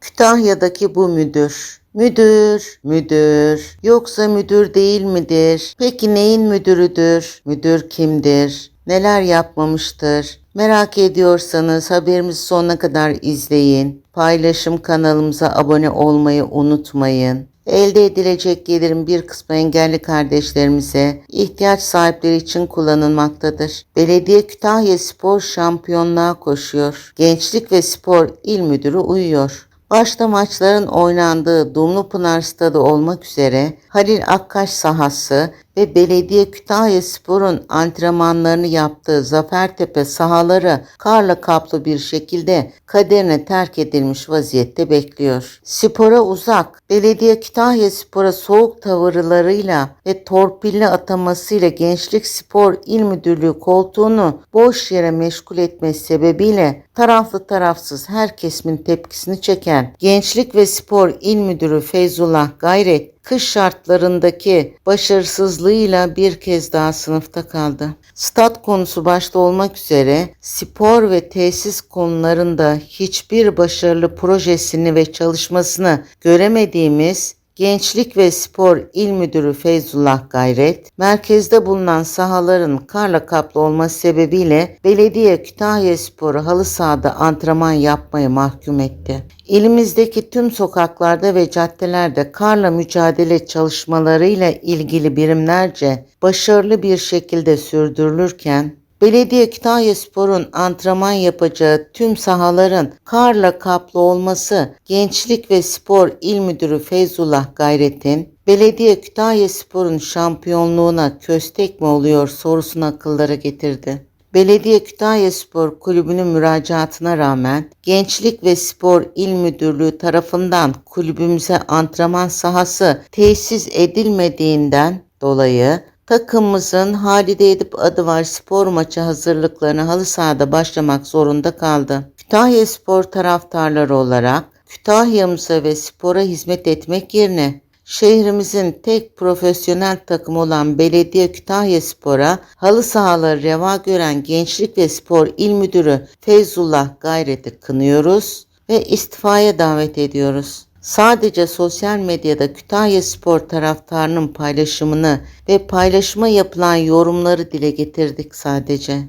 Kütahya'daki bu müdür. Müdür, müdür. Yoksa müdür değil midir? Peki neyin müdürüdür? Müdür kimdir? Neler yapmamıştır? Merak ediyorsanız haberimizi sonuna kadar izleyin. Paylaşım kanalımıza abone olmayı unutmayın. Elde edilecek gelirin bir kısmı engelli kardeşlerimize ihtiyaç sahipleri için kullanılmaktadır. Belediye Kütahya Spor şampiyonluğa koşuyor. Gençlik ve Spor İl Müdürü uyuyor. Başta maçların oynandığı Dumlupınar Stadı olmak üzere Halil Akkaş sahası ve Belediye Kütahya Spor'un antrenmanlarını yaptığı Zafertepe sahaları karla kaplı bir şekilde kaderine terk edilmiş vaziyette bekliyor. Spora uzak, Belediye Kütahya Spor'a soğuk tavırlarıyla ve torpilli atamasıyla Gençlik Spor İl Müdürlüğü koltuğunu boş yere meşgul etmesi sebebiyle taraflı tarafsız her kesimin tepkisini çeken Gençlik ve Spor İl Müdürü Feyzullah Gayret kış şartlarındaki başarısızlığıyla bir kez daha sınıfta kaldı. Stat konusu başta olmak üzere spor ve tesis konularında hiçbir başarılı projesini ve çalışmasını göremediğimiz Gençlik ve Spor İl Müdürü Feyzullah Gayret, merkezde bulunan sahaların karla kaplı olması sebebiyle belediye Kütahya Spor'u halı sahada antrenman yapmaya mahkum etti. İlimizdeki tüm sokaklarda ve caddelerde karla mücadele çalışmalarıyla ilgili birimlerce başarılı bir şekilde sürdürülürken Belediye Kütahya Spor'un antrenman yapacağı tüm sahaların karla kaplı olması Gençlik ve Spor İl Müdürü Feyzullah Gayret'in Belediye Kütahya Spor'un şampiyonluğuna köstek mi oluyor sorusunu akıllara getirdi. Belediye Kütahya Spor Kulübü'nün müracaatına rağmen Gençlik ve Spor İl Müdürlüğü tarafından kulübümüze antrenman sahası tesis edilmediğinden dolayı takımımızın Halide Edip adı var spor maçı hazırlıklarına halı sahada başlamak zorunda kaldı. Kütahya Spor taraftarları olarak Kütahya'mıza ve spora hizmet etmek yerine şehrimizin tek profesyonel takımı olan Belediye Kütahya Spor'a halı sahaları reva gören Gençlik ve Spor İl Müdürü Feyzullah Gayret'i kınıyoruz ve istifaya davet ediyoruz. Sadece sosyal medyada Kütahya Spor taraftarının paylaşımını ve paylaşıma yapılan yorumları dile getirdik sadece.